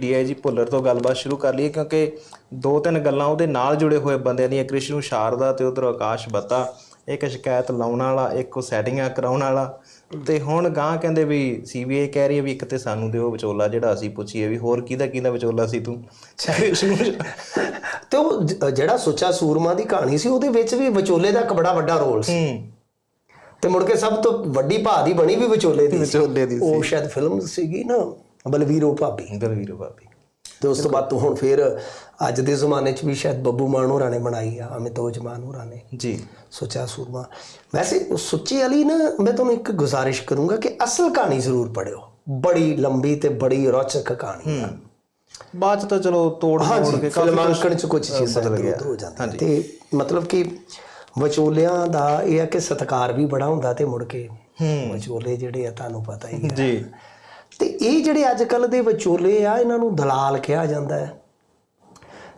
DIG Bhullar ਤੋਂ ਗੱਲਬਾਤ ਸ਼ੁਰੂ ਕਰ ਲਈਏ ਕਿਉਂਕਿ ਦੋ ਤਿੰਨ ਗੱਲਾਂ ਉਹਦੇ ਨਾਲ ਜੁੜੇ ਹੋਏ ਬੰਦਿਆਂ ਦੀਆਂ ਕ੍ਰਿਸ਼ਨੂ ਸ਼ਾਰਦਾ ਤੇ ਉਧਰ ਆਕਾਸ਼ ਬੱਤਾ ਇੱਕ ਸ਼ਿਕਾਇਤ ਲਾਉਣ ਵਾਲਾ ਇੱਕ ਉਹ ਸੈਟਿੰਗਾਂ ਕਰਾਉਣ ਵਾਲਾ। ਤੇ ਹੁਣ ਗਾਂ ਕਹਿੰਦੇ ਵੀ ਸੀਬੀਆਈ ਕਹਿ ਰਹੀ ਹੈ ਵੀ ਇੱਕ ਤੇ ਸਾਨੂੰ ਦਿਓ ਵਿਚੋਲਾ ਜਿਹੜਾ ਅਸੀਂ ਪੁੱਛੀਏ ਵੀ ਹੋਰ ਕਿਹਦਾ ਕਿਹਦਾ ਵਿਚੋਲਾ ਸੀ ਤੂੰ? ਤੇ ਉਹ ਜਿਹੜਾ ਸੁੱਚਾ ਸੂਰਮਾ ਦੀ ਕਹਾਣੀ ਸੀ ਉਹਦੇ ਵਿੱਚ ਵੀ ਵਿਚੋਲੇ ਦਾ ਇੱਕ ਬੜਾ ਵੱਡਾ ਰੋਲ ਸੀ। ਤੇ ਮੁੜ ਕੇ ਸਭ ਤੋਂ ਵੱਡੀ ਭਾ ਦੀ ਬਣੀ ਵੀ ਵਿਚੋਲੇ ਦੀ। ਵਿਚੋਲੇ ਦੀ ਉਹ ਸ਼ਾਇਦ ਫਿਲਮ ਸੀਗੀ ਨਾ ਬਲਵੀਰੋ ਭਾਬੀ। ਦਲਵੀਰ ਬਾਬੀ ਤੇ ਉਸ ਤੋਂ ਬਾਅਦ ਤੋਂ ਹੁਣ ਫਿਰ ਅੱਜ ਦੇ ਜ਼ਮਾਨੇ 'ਚ ਵੀ ਸ਼ਾਇਦ ਬੱਬੂ ਮਾਨ ਹੋਰਾਂ ਨੇ ਬਣਾਈ ਆ ਅਮਿਤੋਜ ਮਾਨ ਹੋਰਾਂ ਨੇ ਜੀ। ਸੁੱਚਾ ਸੂਰਮਾ। ਵੈਸੇ ਉਹ ਸੁੱਚੇ ਵਾਲੀ ਨਾ ਮੈਂ ਤੁਹਾਨੂੰ ਇੱਕ ਗੁਜ਼ਾਰਿਸ਼ ਕਰੂੰਗਾ ਕਿ ਅਸਲ ਕਹਾਣੀ ਜ਼ਰੂਰ ਪੜਿਓ ਬੜੀ ਲੰਬੀ ਤੇ ਬੜੀ ਰੌਚਕ ਕਹਾਣੀ ਆ। ਬਾਅਦ ਚ ਤਾਂ ਚਲੋ ਤੋੜ ਮੋੜ ਕੇ ਕਾਫੀ ਫਿਲਮਾਂਕਣ ਚ ਕੁਝ ਚੀਜ਼ਾਂ ਬਦਲ ਹੋ ਜਾਂਦੀਆਂ। ਤੇ ਮਤਲਬ ਕਿ ਵਿਚੋਲਿਆਂ ਦਾ ਇਹ ਹੈ ਕਿ ਸਤਕਾਰ ਵੀ ਬੜਾ ਹੁੰਦਾ ਤੇ ਮੁੜ ਕੇ ਵਿਚੋਲੇ ਜਿਹੜੇ ਆ ਤੁਹਾਨੂੰ ਪਤਾ ਹੀ ਹੈ ਜੀ। ਤੇ ਇਹ ਜਿਹੜੇ ਅੱਜ ਕੱਲ ਦੇ ਵਿਚੋਲੇ ਆ ਇਹਨਾਂ ਨੂੰ ਦਲਾਲ ਕਿਹਾ ਜਾਂਦਾ ਹੈ।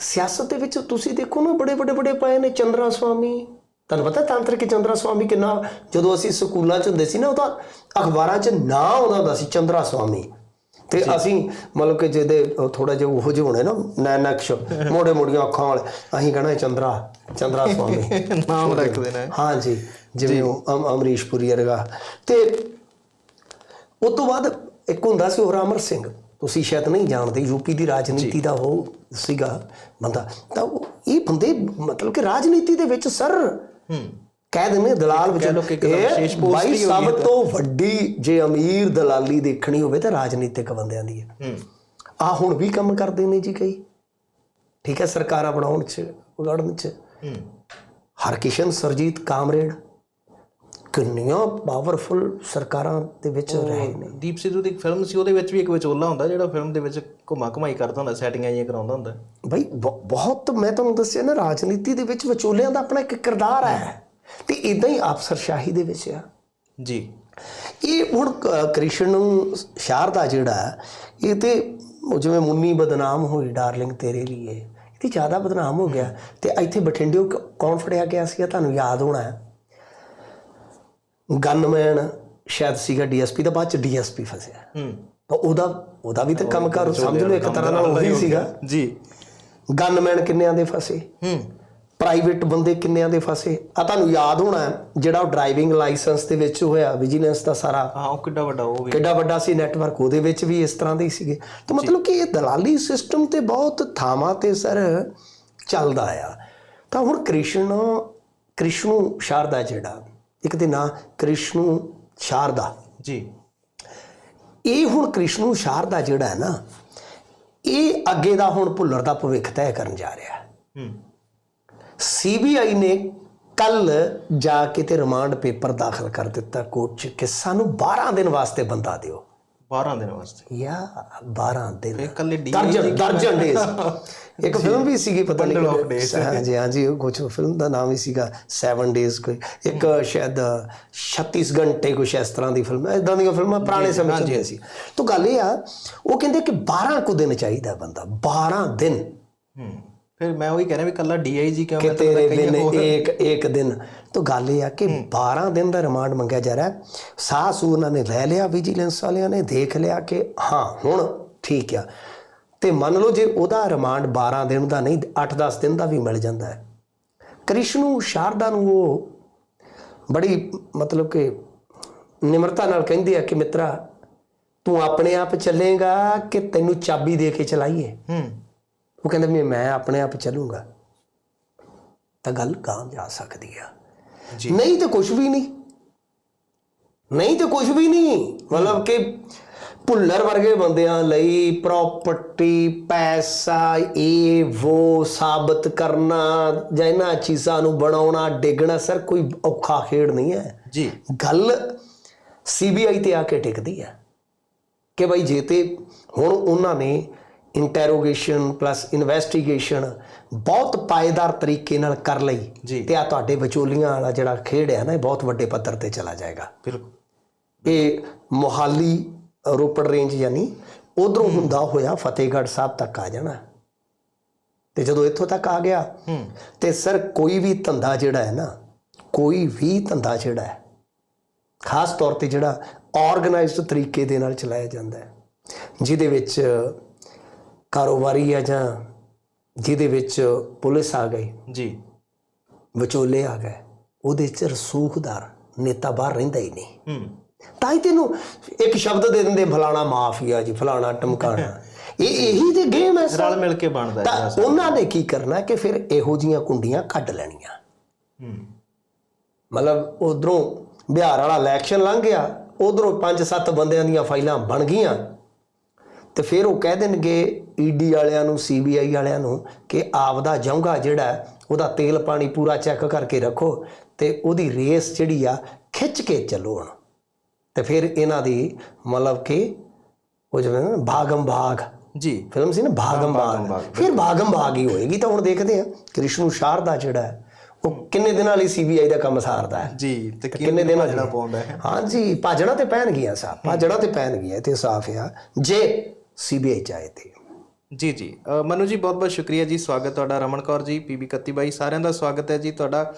ਸਿਆਸਤ ਦੇ ਵਿੱਚ ਤੁਸੀਂ ਦੇਖੋ ਨਾ ਬੜੇ ਬੜੇ ਬੜੇ ਪਏ ਨੇ ਚੰਦਰਾ ਸਵਾਮੀ। ਤੁਹਾਨੂੰ ਪਤਾ ਤਾਂਤਰਿਕ ਚੰਦਰਾ ਸਵਾਮੀ ਕਿੰਨਾ ਜਦੋਂ ਅਸੀਂ ਸਕੂਲਾਂ 'ਚ ਹੁੰਦੇ ਸੀ ਨਾ ਉਹ ਤਾਂ ਅਖਬਾਰਾਂ 'ਚ ਨਾਂ ਆਉਂਦਾ ਹੁੰਦਾ ਸੀ ਚੰਦਰਾ ਸਵਾਮੀ। ਤੇ ਅਸੀਂ ਮਤਲਬ ਕਿ ਜਿਹਦੇ ਥੋੜਾ ਜਿਹਾ ਉਹੋ ਜਿਹੇ ਹੋਣੇ ਨਾ ਨੈਨਕਸ਼ ਮੋੜੇ ਮੋੜੀਆਂ ਅੱਖਾਂ ਵਾਲੇ ਅਸੀਂ ਕਹਣਾ ਚੰਦਰਾ ਚੰਦਰਾ ਸਵਾਮੀ। ਨਾਮ ਰੱਖਦੇ ਨੇ ਹਾਂ। ਜੀ ਜਿਵੇਂ ਉਹ ਅਮ- ਅਮਰੀਸ਼ ਪੁਰੀ ਵਰਗਾ। ਤੇ ਉਸ ਤੋਂ ਬਾਅਦ ਇੱਕ ਹੁੰਦਾ ਸੀ ਉਹ ਰਾਮਰ ਸਿੰਘ। ਤੁਸੀਂ ਸ਼ਾਇਦ ਨਹੀਂ ਜਾਣਦੇ ਯੂਪੀ ਦੀ ਰਾਜਨੀਤੀ ਦਾ ਉਹ ਸੀਗਾ ਬੰਦਾ। ਤਾਂ ਇਹ ਬੰਦੇ ਮਤਲਬ ਕਿ ਰਾਜਨੀਤੀ ਦੇ ਵਿੱਚ ਸਰ ਹੂੰ। ਕਹਿ ਦਿੰਦੇ ਦਲਾਲ ਵਿੱਚ ਇਹ ਬਾਈ ਸਭ ਤੋਂ। ਵੱਡੀ ਜੇ ਅਮੀਰ ਦਲਾਲੀ ਦੇਖਣੀ ਹੋਵੇ ਤਾਂ ਰਾਜਨੀਤਿਕ ਬੰਦਿਆਂ ਦੀ ਹੈ। ਹੂੰ। ਆ ਹੁਣ ਵੀ ਕੰਮ ਕਰਦੇ ਨੇ ਜੀ ਕਈ। ਠੀਕ ਹੈ ਸਰਕਾਰਾਂ ਬਣਾਉਣ ਚ ਵਿਗੜਨ ਚ। ਹੂੰ। ਹਰਕਿਸ਼ਨ ਸਰਜੀਤ ਕਾਮਰੇਡ। ਕਿੰਨੀਆਂ ਪਾਵਰਫੁਲ ਸਰਕਾਰਾਂ ਦੇ ਵਿੱਚ ਰਹੇ ਨੇ ਦੀਪ ਸਿੱਧੂ ਦੀ ਇੱਕ ਫਿਲਮ ਸੀ ਉਹਦੇ ਵਿੱਚ ਵੀ ਇੱਕ ਵਿਚੋਲਾ ਹੁੰਦਾ ਜਿਹੜਾ ਫਿਲਮ ਦੇ ਵਿੱਚ ਘੁਮਾ ਘਮਾਈ ਕਰਦਾ ਹੁੰਦਾ ਸੈਟਿੰਗਾਂ ਜਿਹੀਆਂ ਕਰਾਉਂਦਾ ਹੁੰਦਾ। ਬਈ ਬਹੁਤ ਮੈਂ ਤੁਹਾਨੂੰ ਦੱਸਿਆ ਨਾ ਰਾਜਨੀਤੀ ਦੇ ਵਿੱਚ ਵਿਚੋਲਿਆਂ ਦਾ ਆਪਣਾ ਇੱਕ ਕਿਰਦਾਰ ਹੈ। ਤੇ ਇਦਾਂ ਹੀ ਅਫਸਰਸ਼ਾਹੀ ਦੇ ਵਿੱਚ ਆ। ਜੀ। ਇਹ ਹੁਣ ਕ੍ਰਿਸ਼ਨ ਸ਼ਾਰਦਾ ਜਿਹੜਾ ਇਹ ਤੇ ਜਿਵੇਂ ਮੁੰਨੀ ਬਦਨਾਮ ਹੋਈ ਡਾਰਲਿੰਗ ਤੇਰੇ ਲਈ ਇਹ ਤੇ ਜ਼ਿਆਦਾ ਬਦਨਾਮ ਹੋ ਗਿਆ। ਤੇ ਇੱਥੇ ਬਠਿੰਡਿਓ ਕ- ਕੌਣ ਫੜਿਆ ਗਿਆ ਸੀਗਾ ਤੁਹਾਨੂੰ ਯਾਦ ਹੋਣਾ ਹੈ? ਗਨਮੈਨ ਸ਼ਾਇਦ ਸੀਗਾ ਡੀਐਸਪੀ ਦਾ ਬਾਅਦ ਚ ਡੀਐਸਪੀ ਫਸਿਆ। ਹੂੰ। ਤਾਂ ਉਹਦਾ ਉਹਦਾ ਵੀ ਤਾਂ ਕੰਮ ਕਰ ਸਮਝ ਲਓ ਇੱਕ ਤਰ੍ਹਾਂ ਨਾਲ ਉਹੀ ਸੀਗਾ। ਜੀ। ਗਨਮੈਨ ਕਿੰਨਿਆਂ ਦੇ ਫਸੇ? ਹੂੰ। ਪ੍ਰਾਈਵੇਟ ਬੰਦੇ ਕਿੰਨਿਆਂ ਦੇ ਫਸੇ? ਆ ਤੁਹਾਨੂੰ ਯਾਦ ਹੋਣਾ ਜਿਹੜਾ ਉਹ ਡਰਾਈਵਿੰਗ ਲਾਇਸੈਂਸ ਦੇ ਵਿੱਚ ਹੋਇਆ ਵਿਜੀਲੈਂਸ ਦਾ ਸਾਰਾ। ਹਾਂ ਉਹ ਕਿੱਡਾ ਵੱਡਾ ਉਹ ਵੀ। ਕਿੱਡਾ ਵੱਡਾ ਸੀ ਨੈਟਵਰਕ ਉਹਦੇ ਵਿੱਚ ਵੀ ਇਸ ਤਰ੍ਹਾਂ ਦੇ ਹੀ ਸੀਗੇ। ਤਾਂ ਮਤਲਬ ਕਿ ਇਹ ਦਲਾਲੀ ਸਿਸਟਮ ਤੇ ਬਹੁਤ ਥਾਵਾਂ ਤੇ ਸਰ ਚੱਲਦਾ ਆ। ਤਾਂ ਹੁਣ ਕ੍ਰਿਸ਼ਨ ਕ੍ਰਿਸ਼ਨੂ ਸ਼ਾਰਦਾ ਜਿਹੜਾ। ਇੱਕ ਦੇ ਨਾਂ ਕ੍ਰਿਸ਼ਨੂ ਸ਼ਾਰਦਾ। ਜੀ। ਇਹ ਹੁਣ ਕ੍ਰਿਸ਼ਨੂ ਸ਼ਾਰਦਾ ਜਿਹੜਾ ਹੈ ਨਾ ਇਹ ਅੱਗੇ ਦਾ ਹੁਣ ਭੁੱਲਰ ਦਾ ਭਵਿੱਖ ਤੈਅ ਕਰਨ ਜਾ ਰਿਹਾ। ਹੈ। ਹੂੰ ਸੀਬੀਆਈ ਨੇ ਕੱਲ ਜਾ ਕੇ ਤੇ ਰਿਮਾਂਡ ਪੇਪਰ ਦਾਖਲ ਕਰ ਦਿੱਤਾ ਕੋਰਟ 'ਚ ਕਿ ਸਾਨੂੰ 12 ਦਿਨ ਵਾਸਤੇ ਬੰਦਾ ਦਿਓ। 12 ਦਿਨ ਵਾਸਤੇ। ਯਾ 12 ਦਿਨ। ਦਰਜਨ ਦਰਜਨ ਡੇਜ਼ ਇੱਕ ਫਿਲਮ ਵੀ ਸੀਗੀ ਪਤਾ ਨਹੀਂ of ਕਿਹੜੇ- Days। ਹਾਂਜੀ ਹਾਂਜੀ ਉਹ ਕੁਝ ਫਿਲਮ ਦਾ ਨਾਮ ਹੀ ਸੀਗਾ 7 ਡੇਜ਼ ਕੋਈ। ਇੱਕ ਸ਼ਾਇਦ 36 ਘੰਟੇ ਕੁਛ ਇਸ ਤਰ੍ਹਾਂ ਦੀ ਫਿਲਮ ਹੈ ਇਦਾਂ ਦੀਆਂ ਫਿਲਮਾਂ ਪੁਰਾਣੇ ਸਮੇਂ ਚ ਸੀ। ਤਾਂ ਗੱਲ ਇਹ ਆ ਉਹ ਕਹਿੰਦੇ ਕਿ 12 ਕੁ ਦਿਨ ਚਾਹੀਦਾ ਬੰਦਾ 12 ਦਿਨ। ਹੂੰ। ਫਿਰ ਮੈਂ ਉਹੀ ਕਹਿ ਰਿਹਾ ਵੀ ਕੱਲਾ ਡੀਆਈਜੀ ਕਿਉਂ ਮੈਂ ਤੇਰੇ ਦਿਨ ਇੱਕ ਇੱਕ ਦਿਨ। ਤਾਂ ਗੱਲ ਇਹ ਆ ਕਿ 12 ਦਿਨ ਦਾ ਰਿਮਾਂਡ ਮੰਗਿਆ ਜਾ ਰਿਹਾ। ਸਾਹ ਉਹਨਾਂ ਨੇ ਲੈ ਲਿਆ ਵਿਜੀਲੈਂਸ ਵਾਲਿਆਂ ਨੇ ਦੇਖ ਲਿਆ ਕਿ ਹਾਂ ਹੁਣ ਠੀਕ ਆ। ਤੇ ਮੰਨ ਲਓ ਜੇ ਉਹਦਾ ਰਿਮਾਂਡ 12 ਦਿਨ ਦਾ ਨਹੀਂ 8-10 ਦਿਨ ਦਾ ਵੀ ਮਿਲ ਜਾਂਦਾ ਹੈ। ਕ੍ਰਿਸ਼ਨੂ ਸ਼ਾਰਦਾ ਨੂੰ ਉਹ ਬੜੀ ਮਤਲਬ ਕਿ ਨਿਮਰਤਾ ਨਾਲ ਕਹਿੰਦੇ ਆ ਕਿ ਮਿੱਤਰਾ ਤੂੰ ਆਪਣੇ ਆਪ ਚੱਲੇਗਾ ਕਿ ਤੈਨੂੰ ਚਾਬੀ ਦੇ ਕੇ ਚਲਾਈਏ? ਹੂੰ। ਉਹ ਕਹਿੰਦਾ ਵੀ ਮੈਂ ਆਪਣੇ ਆਪ ਚੱਲੂੰਗਾ। ਤਾਂ ਗੱਲ ਗਾਂ ਜਾ ਸਕਦੀ ਆ। ਜੀ। ਨਹੀਂ ਤੇ ਕੁਝ ਵੀ ਨਹੀਂ। ਨਹੀਂ ਤੇ ਕੁਝ ਵੀ ਨਹੀਂ। ਮਤਲਬ ਕਿ ਭੁੱਲਰ ਵਰਗੇ ਬੰਦਿਆਂ ਲਈ ਪ੍ਰਾਪਰਟੀ ਪੈਸਾ ਇਹ ਉਹ ਸਾਬਤ ਕਰਨਾ ਜਾਂ ਇਹਨਾਂ ਚੀਜ਼ਾਂ ਨੂੰ ਬਣਾਉਣਾ ਡੇਗਣਾ ਸਰ ਕੋਈ ਔਖਾ ਖੇਡ ਨਹੀਂ ਹੈ। ਜੀ। ਗੱਲ ਸੀਬੀਆਈ ਤੇ ਆ ਕੇ ਟਿਕਦੀ ਹੈ ਕਿ ਭਾਈ ਜੇ ਤੇ ਹੁਣ ਉਹਨਾਂ ਨੇ ਇੰਟਰੋਗੇਸ਼ਨ ਪਲੱਸ ਇਨਵੈਸਟੀਗੇਸ਼ਨ ਬਹੁਤ ਪਾਏਦਾਰ ਤਰੀਕੇ ਨਾਲ ਕਰ ਲਈ। ਤੇ ਆ ਤੁਹਾਡੇ ਵਿਚੋਲੀਆਂ ਵਾਲਾ ਜਿਹੜਾ ਖੇਡ ਹੈ ਨਾ ਇਹ ਬਹੁਤ ਵੱਡੇ ਪੱਧਰ ਤੇ ਚਲਾ ਜਾਏਗਾ। ਬਿਲਕੁਲ। ਇਹ ਮੋਹਾਲੀ ਰੋਪੜ ਰੇਂਜ ਯਾਨੀ ਉਧਰੋਂ ਹੁੰਦਾ ਹੋਇਆ ਫਤਿਹਗੜ੍ਹ ਸਾਹਿਬ ਤੱਕ ਆ ਜਾਣਾ। ਤੇ ਜਦੋਂ ਇੱਥੋਂ ਤੱਕ ਆ ਗਿਆ ਤੇ ਸਰ ਕੋਈ ਵੀ ਧੰਦਾ ਜਿਹੜਾ ਹੈ ਨਾ ਕੋਈ ਵੀ ਧੰਦਾ ਜਿਹੜਾ ਹੈ ਖਾਸ ਤੌਰ ਤੇ ਜਿਹੜਾ ਆਰਗੇਨਾਈਜ਼ਡ ਤਰੀਕੇ ਦੇ ਨਾਲ ਚਲਾਇਆ ਜਾਂਦਾ ਹੈ ਜਿਹਦੇ ਵਿੱਚ ਕਾਰੋਬਾਰੀ ਆ ਜਾਂ ਜਿਹਦੇ ਵਿੱਚ ਪੁਲਿਸ ਆ ਗਈ ਜੀ। ਵਿਚੋਲੇ ਆ ਗਏ ਉਹਦੇ ਚ ਰਸੂਖਦਾਰ ਨੇਤਾ ਬਾਹਰ ਰਹਿੰਦਾ ਹੀ ਨਹੀਂ। ਹੂੰ। ਤਾਂ ਹੀ ਤੈਨੂੰ ਇੱਕ ਸ਼ਬਦ ਦੇ ਦਿੰਦੇ ਫਲਾਣਾ ਮਾਫੀਆ ਜੀ ਫਲਾਣਾ ਟਮਕਾਣਾ। ਇਹ ਇਹੀ ਤੇ ਗੇਮ ਹੈ ਰਲ ਮਿਲ ਕੇ ਬਣਦਾ ਤਾਂ ਉਹਨਾਂ ਨੇ ਕੀ ਕਰਨਾ ਕਿ ਫਿਰ ਇਹੋ ਜੀਆਂ ਕੁੰਡੀਆਂ ਕੱਢ ਲੈਣੀਆਂ। ਮਤਲਬ ਉਧਰੋਂ ਬਿਹਾਰ ਵਾਲਾ ਇਲੈਕਸ਼ਨ ਲੰਘ ਗਿਆ ਉਧਰੋਂ ਪੰਜ ਸੱਤ ਬੰਦਿਆਂ ਦੀਆਂ ਫਾਈਲਾਂ ਬਣ ਗਈਆਂ। ਤੇ ਫਿਰ ਉਹ ਕਹਿ ਦੇਣਗੇ ਈਡੀ ਵਾਲਿਆਂ ਨੂੰ ਸੀਬੀਆਈ ਵਾਲਿਆਂ ਨੂੰ ਕਿ ਆਪਦਾ ਜਾਊਗਾ ਜਿਹੜਾ ਉਹਦਾ ਤੇਲ ਪਾਣੀ ਪੂਰਾ ਚੈੱਕ ਕਰਕੇ ਰੱਖੋ ਤੇ ਉਹਦੀ ਰੇਸ ਜਿਹੜੀ ਆ ਖਿੱਚ ਕੇ ਚੱਲੋ ਹੁਣ। ਤੇ ਫਿਰ ਇਹਨਾਂ ਦੀ ਮਤਲਬ ਕਿ ਉਹ ਜਿਵੇਂ ਨਾ ਭਾਗਮ ਭਾਗ। ਜੀ। ਫਿਲਮ ਸੀ ਨਾ ਭਾਗਮ ਭਾਗ। ਫਿਰ ਭਾਗਮ ਭਾਗ ਹੀ ਹੋਏਗੀ ਤਾਂ ਹੁਣ ਦੇਖਦੇ ਆ ਕ੍ਰਿਸ਼ਨੂ ਸ਼ਾਰਦਾ ਜਿਹੜਾ ਹੈ, ਉਹ ਕਿੰਨੇ ਦਿਨਾਂ ਲਈ ਸੀਬੀਆਈ ਦਾ ਕੰਮ ਸਾਰਦਾ ਹੈ? ਜੀ ਤੇ ਕਿੰਨੇ ਦਿਨ ਭਜਣਾ ਪਾਉਂਦਾ ਹੈ? ਹਾਂਜੀ ਭਾਜਣਾ ਤੇ ਪੈਣ ਗਿਆ ਸਾ ਭਾਜਣਾ ਤੇ ਪੈਣ ਗਿਆ ਤੇ ਸਾਫ਼ ਆ। ਜੇ ਸੀਬੀਆਈ ਚਾਹੇ ਤੇ। ਜੀ ਜੀ। ਮਨੂ ਜੀ ਬਹੁਤ ਬਹੁਤ ਸ਼ੁਕਰੀਆ ਜੀ। ਸਵਾਗਤ ਤੁਹਾਡਾ ਰਮਨ ਕੌਰ ਜੀ ਪੀਬੀ 31 ਬਾਈ। ਸਾਰਿਆਂ ਦਾ ਸਵਾਗਤ ਹੈ ਜੀ ਤੁਹਾਡਾ।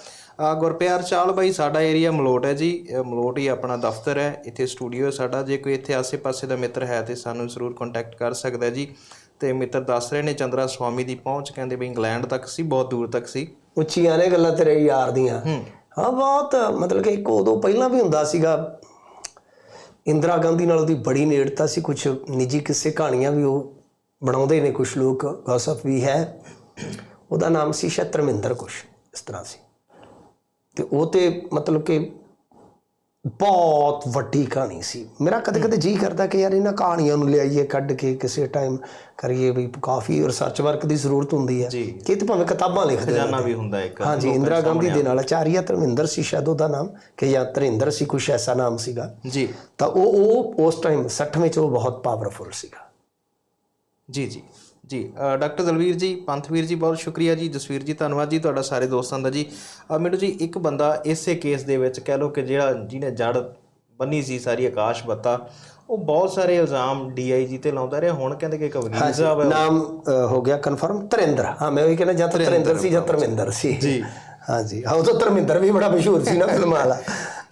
ਗੁਰਪਿਆਰ ਚਾਲ ਬਾਈ ਸਾਡਾ ਏਰੀਆ ਮਲੋਟ ਹੈ ਜੀ। ਮਲੋਟ ਹੀ ਆਪਣਾ ਦਫ਼ਤਰ ਹੈ। ਇੱਥੇ ਸਟੂਡੀਓ ਹੈ ਸਾਡਾ। ਜੇ ਕੋਈ ਇੱਥੇ ਆਸੇ-ਪਾਸੇ ਦਾ ਮਿੱਤਰ ਹੈ ਤੇ ਸਾਨੂੰ ਜ਼ਰੂਰ ਕੰਟੈਕਟ ਕਰ ਸਕਦਾ ਜੀ। ਤੇ ਮਿੱਤਰ ਦੱਸ ਰਹੇ ਨੇ ਚੰਦਰਾ ਸਵਾਮੀ ਦੀ ਪਹੁੰਚ। ਕਹਿੰਦੇ ਵੀ ਇੰਗਲੈਂਡ ਤੱਕ ਸੀ ਬਹੁਤ ਦੂਰ ਤੱਕ ਸੀ। ਉੱਚੀਆਂ ਨੇ ਗੱਲਾਂ ਤੇਰੇ ਯਾਰ ਦੀਆਂ। ਹੂੰ। ਹਾਂ ਬਹੁਤ ਮਤਲਬ ਕਿ ਇੱਕ ਉਦੋਂ ਪਹਿਲਾਂ ਵੀ ਹੁੰਦਾ ਸੀਗਾ। ਇੰਦਰਾ ਗਾਂਧੀ ਨਾਲ ਉਹਦੀ ਬੜੀ ਨੇੜਤਾ ਸੀ। ਕੁਝ ਨਿੱਜੀ ਕਿੱਸੇ ਕਹਾਣੀਆਂ ਵੀ ਉਹ ਬਣਾਉਂਦੇ ਨੇ ਕੁਝ ਲੋਕ ਗੌਸਫ ਵੀ ਹੈ। ਉਹਦਾ ਨਾਮ ਸੀ ਸ਼ਤਰਮਿੰਦਰ ਕੁਛ ਇਸ ਤਰ੍ਹਾਂ ਸੀ। ਤੇ ਉਹ ਤੇ ਮਤਲਬ ਕਿ ਬਹੁਤ ਵੱਡੀ ਕਹਾਣੀ ਸੀ। ਮੇਰਾ ਕਦੇ ਕਦੇ ਜੀ ਕਰਦਾ ਕਿ ਯਾਰ ਇਹਨਾਂ ਕਹਾਣੀਆਂ ਨੂੰ ਲਿਆਈਏ ਕੱਢ ਕੇ ਕਿਸੇ ਟਾਈਮ ਕਰੀਏ ਵੀ ਕਾਫੀ ਰਿਸਰਚ ਵਰਕ ਦੀ ਜ਼ਰੂਰਤ ਹੁੰਦੀ ਹੈ। ਕਿ ਤੇ ਭਾਵੇਂ ਕਿਤਾਬਾਂ ਲਿਖਦੇ ਖਜ਼ਾਨਾ ਵੀ ਹੁੰਦਾ ਇੱਕ ਹਾਂਜੀ ਇੰਦਰਾ ਗਾਂਧੀ ਦੇ ਨਾਲ ਆਚਾਰੀਆ ਧਰਮਿੰਦਰ ਸੀ ਸ਼ਾਇਦ ਉਹਦਾ ਨਾਮ ਕਿ ਜਾਂ ਧਰਿੰਦਰ ਸੀ ਕੁਛ ਐਸਾ ਨਾਮ ਸੀਗਾ। ਜੀ। ਤਾਂ ਉਹ ਉਹ ਉਸ ਟਾਈਮ 60 ਵਿੱਚ ਉਹ ਬਹੁਤ ਪਾਵਰਫੁਲ ਸੀਗਾ। ਜੀ ਜੀ ਜੀ। ਡਾਕਟਰ ਦਲਵੀਰ ਜੀ ਪੰਥਵੀਰ ਜੀ ਬਹੁਤ ਸ਼ੁਕਰੀਆ ਜੀ। ਜਸਵੀਰ ਜੀ ਧੰਨਵਾਦ ਜੀ ਤੁਹਾਡਾ ਸਾਰੇ ਦੋਸਤਾਂ ਦਾ ਜੀ। ਮੈਨੂੰ ਜੀ ਇੱਕ ਬੰਦਾ ਇਸੇ ਕੇਸ ਦੇ ਵਿੱਚ ਕਹਿ ਲਓ ਕਿ ਜਿਹੜਾ ਜਿਹਨੇ ਜੜ ਬੰਨੀ ਸੀ ਸਾਰੀ ਆਕਾਸ਼ ਬੱਤਾ ਉਹ ਬਹੁਤ ਸਾਰੇ ਇਲਜ਼ਾਮ ਡੀਆਈਜੀ ਤੇ ਲਾਉਂਦਾ ਰਿਹਾ। ਹੁਣ ਕਹਿੰਦੇ ਕਿ ਵਕੀਲ ਸਾਹਿਬ ਹੈ ਨਾਮ ਹੋ ਗਿਆ ਕਨਫਰਮ ਧਰਿੰਦਰ। ਹਾਂ ਮੈਂ ਉਹੀ ਕਹਿੰਦਾ ਜਾਂ ਤਾਂ ਧਰਿੰਦਰ ਸੀ ਜਾਂ। ਧਰਮਿੰਦਰ ਸੀ। ਜੀ। ਹਾਂਜੀ ਹਾਂ ਉਹ ਤਾਂ ਧਰਮਿੰਦਰ ਵੀ ਬੜਾ ਮਸ਼ਹੂਰ ਸੀ ਨਾ ਫਿਲਮਾਂ ਵਾਲਾ।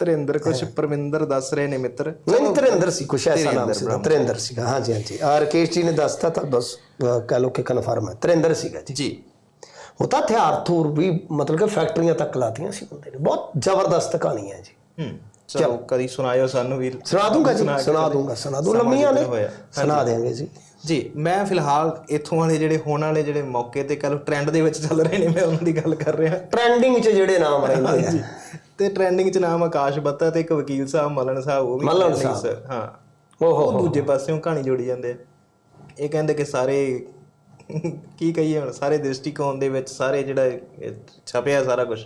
ਤਰਿੰਦਰ ਕੁਛ ਪਰਮਿੰਦਰ ਦੱਸ ਰਹੇ ਨੇ ਮਿੱਤਰ? ਨਹੀਂ ਧਰਿੰਦਰ ਸੀ ਕੁਛ ਐਸਾ ਨਾਮ ਸੀ ਧਰਿੰਦਰ ਸੀਗਾ ਹਾਂਜੀ ਹਾਂਜੀ। ਆ ਰਕੇਸ਼ ਜੀ ਨੇ ਦੱਸਤਾ ਤਾਂ ਬਸ ਕਹਿ ਲਓ ਕਿ ਕਨਫਰਮ ਹੈ। ਧਰਿੰਦਰ ਸੀਗਾ ਜੀ। ਜੀ। ਉਹ ਤਾਂ ਹਥਿਆਰ ਥੂਰ ਵੀ ਮਤਲਬ ਕਿ ਫੈਕਟਰੀਆਂ ਤੱਕ ਲਾਤੀਆਂ ਸੀ ਬੰਦੇ ਨੇ। ਬਹੁਤ ਜ਼ਬਰਦਸਤ ਕਹਾਣੀ ਹੈ ਜੀ। ਹੂੰ ਚਲੋ ਕਦੀ ਸੁਣਾਇਓ ਸਾਨੂੰ ਵੀ। ਸੁਣਾ ਦੂੰਗਾ ਜੀ ਸੁਣਾ ਦੂੰਗਾ ਸੁਣਾ ਦੂੰ। ਲੰਮੀਆਂ ਨੇ। ਸੁਣਾ ਦੇਾਂਗੇ ਜੀ। ਜੀ ਮੈਂ ਫਿਲਹਾਲ ਇੱਥੋਂ ਵਾਲੇ ਜਿਹੜੇ ਹੋਣ ਵਾਲੇ ਜਿਹੜੇ ਮੌਕੇ ਤੇ ਕਹ ਲਓ ਟ੍ਰੈਂਡ ਦੇ ਵਿੱਚ ਚੱਲ ਰਹੇ ਨੇ ਮੈਂ ਉਹਨਾਂ ਦੀ ਗੱਲ ਕਰ ਰਿਹਾ। ਟ੍ਰੈਂਡਿੰਗ 'ਚ ਜਿਹੜੇ ਨਾਮ ਰਹਿੰਦੇ ਆ। ਤੇ ਟ੍ਰੈਂਡਿੰਗ ਚ ਨਾਮ ਆਕਾਸ਼ ਬੱਤਾ ਤੇ ਇੱਕ ਵਕੀਲ ਸਾਹਿਬ ਮਲਨ ਸਾਹਿਬ ਉਹ ਵੀ ਮਲਨ ਸਾਹਿਬ। ਹਾਂ। ਉਹ ਦੂਜੇ ਪਾਸਿਓਂ ਕਹਾਣੀ ਜੋੜੀ ਜਾਂਦੇ ਇਹ ਕਹਿੰਦੇ ਕਿ ਸਾਰੇ ਕੀ ਕਹੀਏ ਹੁਣ ਸਾਰੇ ਦ੍ਰਿਸ਼ਟੀਕੋਣ ਦੇ ਵਿੱਚ ਸਾਰੇ ਜਿਹੜਾ ਛਪਿਆ ਸਾਰਾ ਕੁਝ